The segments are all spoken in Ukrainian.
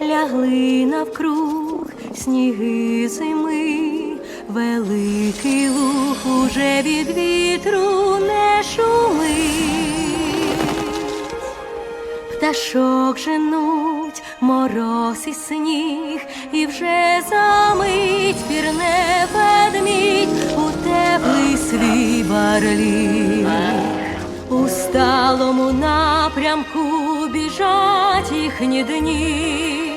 лягли навкруг сніги зими, великий луг уже від вітру не шумить. Пташок женуть мороз і сніг, і вже замить пірне ведмідь у теплий свій барліг. У сталому напрямку біжать їхні дні.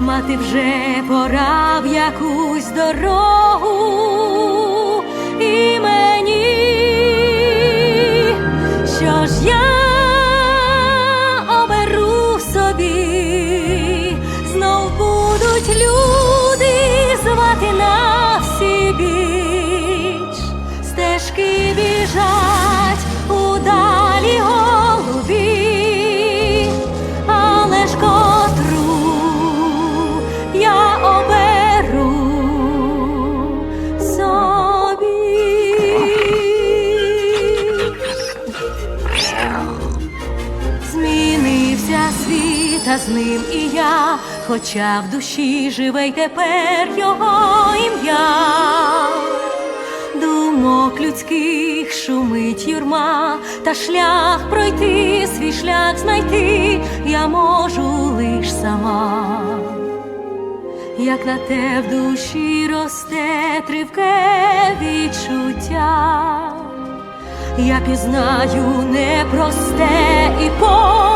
Мати вже пора в якусь дорогу. І мені, що ж я світ, а з ним і я, хоча в душі живе й тепер його ім'я. Думок людських шумить юрма, та шлях пройти, свій шлях знайти я можу лиш сама. Як на те в душі росте тривке відчуття, я пізнаю непросте і по